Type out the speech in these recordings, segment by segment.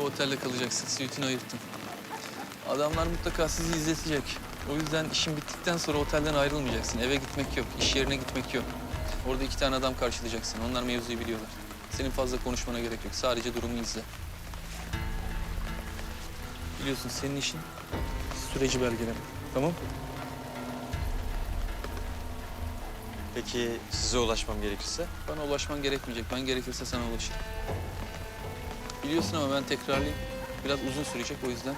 Bu otelde kalacaksın. Suite'ini ayırttım. Adamlar mutlaka sizi izletecek. O yüzden işin bittikten sonra otelden ayrılmayacaksın. Eve gitmek yok, iş yerine gitmek yok. Orada iki tane adam karşılayacaksın. Onlar mevzuyu biliyorlar. Senin fazla konuşmana gerek yok. Sadece durumu izle. Biliyorsun senin işin süreci belgelemek. Tamam? Peki size ulaşmam gerekirse? Bana ulaşman gerekmeyecek. Ben gerekirse sana ulaşırım. Biliyorsun ama ben tekrarlayayım. Biraz uzun sürecek o yüzden.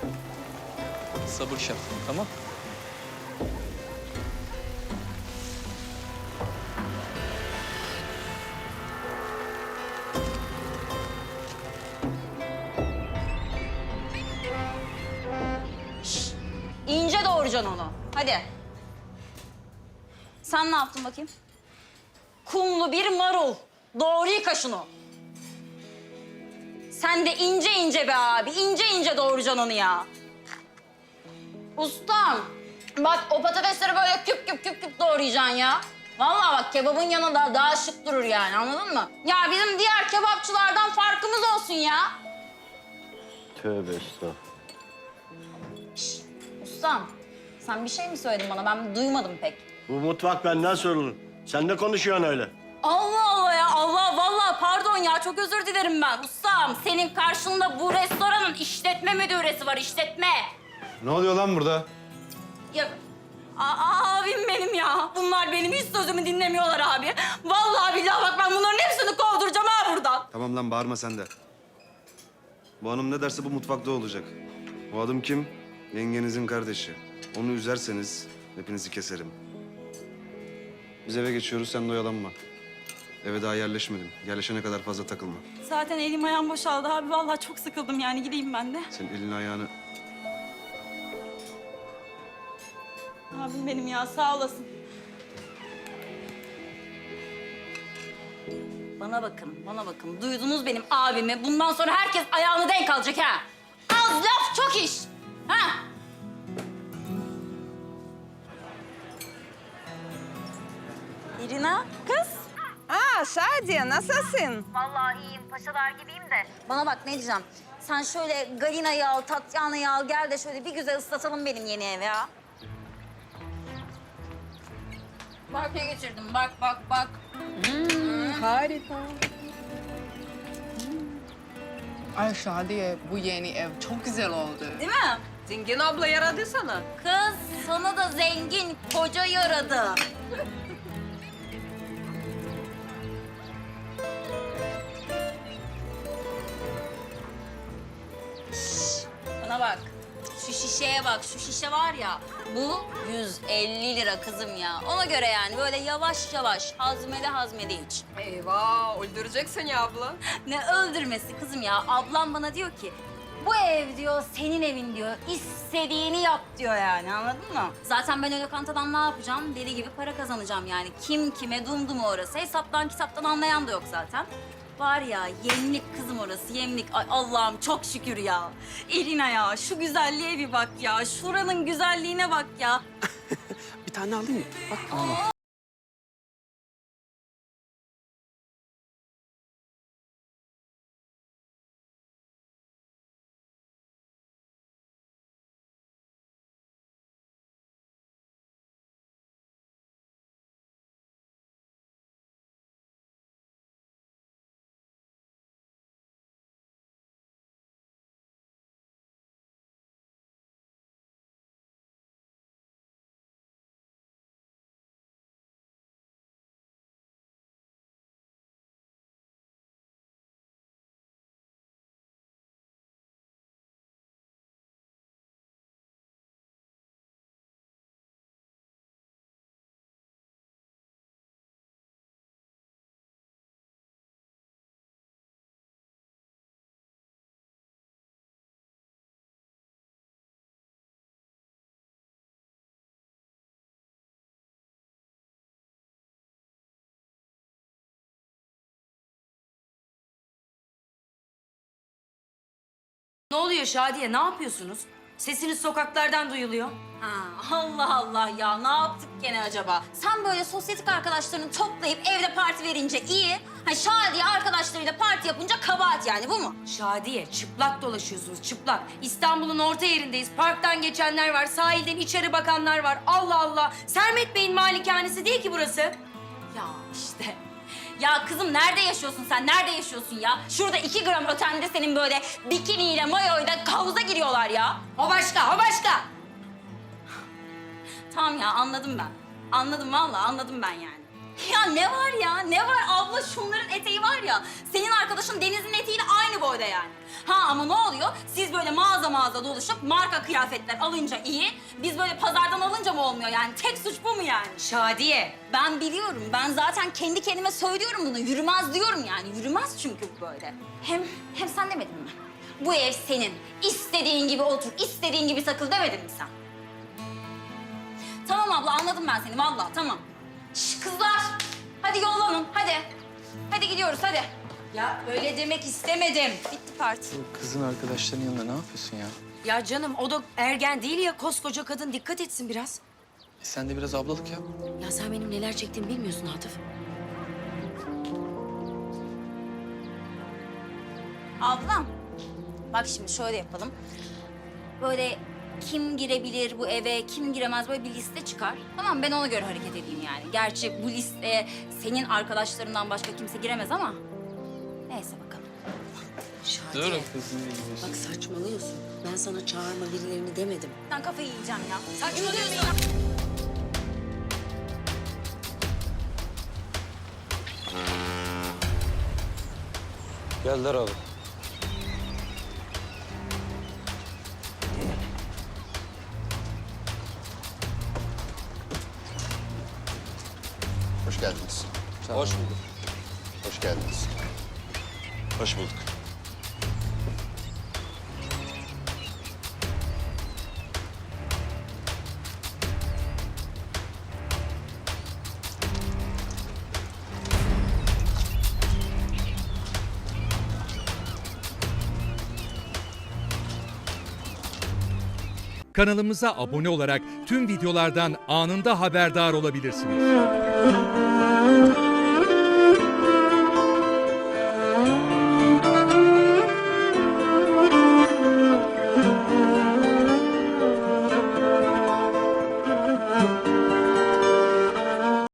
Sabır şart. Tamam? İnce doğuracaksın onu. Hadi. Sen ne yaptın bakayım? Kumlu bir marul. Doğru yıka şunu. Sen de ince ince be abi. ince ince doğuracaksın onu ya. Ustam. Bak o patatesleri böyle küp küp küp küp doğrayacaksın ya. Vallahi bak kebabın yanında daha şık durur yani anladın mı? Ya bizim diğer kebapçılardan farkımız olsun ya. Tövbe estağfurullah. Ustam sen bir şey mi söyledin bana? Ben duymadım pek. Bu mutfak benden sorulur. Sen de konuşuyorsun öyle. Allah pardon ya çok özür dilerim ben. Ustam senin karşında bu restoranın işletme müdüresi var işletme. Ne oluyor lan burada? Ya A- abim benim ya. Bunlar benim hiç sözümü dinlemiyorlar abi. Vallahi billahi bak ben bunların hepsini kovduracağım ha buradan. Tamam lan bağırma sen de. Bu hanım ne derse bu mutfakta olacak. Bu adam kim? Yengenizin kardeşi. Onu üzerseniz hepinizi keserim. Biz eve geçiyoruz, sen de oyalanma. Eve daha yerleşmedim. Yerleşene kadar fazla takılma. Zaten elim ayağım boşaldı abi. Vallahi çok sıkıldım yani gideyim ben de. Senin elini ayağını... Abim benim ya sağ olasın. Bana bakın, bana bakın. Duydunuz benim abimi. Bundan sonra herkes ayağını denk alacak ha. Az laf çok iş. Ha? İrina, kız. Şadiye nasılsın? Vallahi iyiyim, paşalar gibiyim de. Bana bak ne diyeceğim. Sen şöyle Galina'yı al, Tatyana'yı al. Gel de şöyle bir güzel ıslatalım benim yeni evi ha. Bak ne getirdim. Bak, bak, bak. Harika. Ay Şadiye bu yeni ev çok güzel oldu. Değil mi? Zengin abla yaradı sana. Kız sana da zengin koca yaradı. Şu şişeye bak. Şu şişe var ya. Bu 150 lira kızım ya. Ona göre yani böyle yavaş yavaş hazmede hazmede iç. Eyvah öldüreceksin ya abla. Ne öldürmesi kızım ya. Ablam bana diyor ki bu ev diyor senin evin diyor. İstediğini yap diyor yani anladın mı? Zaten ben o lokantadan ne yapacağım? Deli gibi para kazanacağım yani. Kim kime dumdu mu orası? Hesaptan kitaptan anlayan da yok zaten. Var ya yemlik kızım orası yemlik. Ay Allah'ım çok şükür ya. Elina ya şu güzelliğe bir bak ya. Şuranın güzelliğine bak ya. Bir tane alayım mı? Bak. Ne oluyor Şadiye? Ne yapıyorsunuz? Sesiniz sokaklardan duyuluyor. Ha, Allah Allah ya ne yaptık gene acaba? Sen böyle sosyetik arkadaşlarını toplayıp evde parti verince iyi. Ha Şadiye arkadaşlarıyla parti yapınca kabahat yani bu mu? Şadiye, çıplak dolaşıyorsunuz, çıplak. İstanbul'un orta yerindeyiz. Parktan geçenler var, sahilden içeri bakanlar var. Allah Allah. Sermet Bey'in malikanesi değil ki burası. Ya işte. Ya kızım nerede yaşıyorsun sen? Nerede yaşıyorsun ya? Şurada iki gram ötende senin böyle bikiniyle, mayoyla havuza giriyorlar ya. O başka, o başka. Tamam ya anladım ben. Anladım vallahi anladım ben yani. Ya ne var ya ne var abla şunların eteği var ya. Senin arkadaşın Deniz'in eteğiyle boyda yani. Ha ama ne oluyor? Siz böyle mağaza mağaza dolaşıp marka kıyafetler alınca iyi. Biz böyle pazardan alınca mı olmuyor yani? Tek suç bu mu yani? Şadiye. Ben biliyorum. Ben zaten kendi kendime söylüyorum bunu. Yürümez diyorum yani. Yürümez çünkü bu böyle. Hem hem sen demedin mi? Bu ev senin. İstediğin gibi otur, istediğin gibi takıl demedin mi sen? Tamam abla anladım ben seni vallahi tamam. Şş, kızlar hadi yollanın hadi. Hadi gidiyoruz hadi. Ya öyle demek istemedim. Bitti parti. Bu kızın arkadaşlarının yanında ne yapıyorsun ya? Ya canım o da ergen değil ya koskoca kadın dikkat etsin biraz. E sen de biraz ablalık yap. Ya sen benim neler çektiğimi bilmiyorsun Atıf. Ablam bak şimdi şöyle yapalım. Böyle kim girebilir bu eve, kim giremez böyle bir liste çıkar. Tamam ben ona göre hareket edeyim yani. Gerçi bu listeye senin arkadaşlarından başka kimse giremez ama neyse bakalım. Şadiye. Gidiyorsun? Bak saçmalıyorsun. Ben sana çağırma birilerini demedim. Ben kafayı yiyeceğim ya. Saçmalıyorsun. Geldiler abi. Hoş geldiniz. Hoş bulduk. Hoş geldiniz. Hoş bulduk. Kanalımıza abone olarak tüm videolardan anında haberdar olabilirsiniz.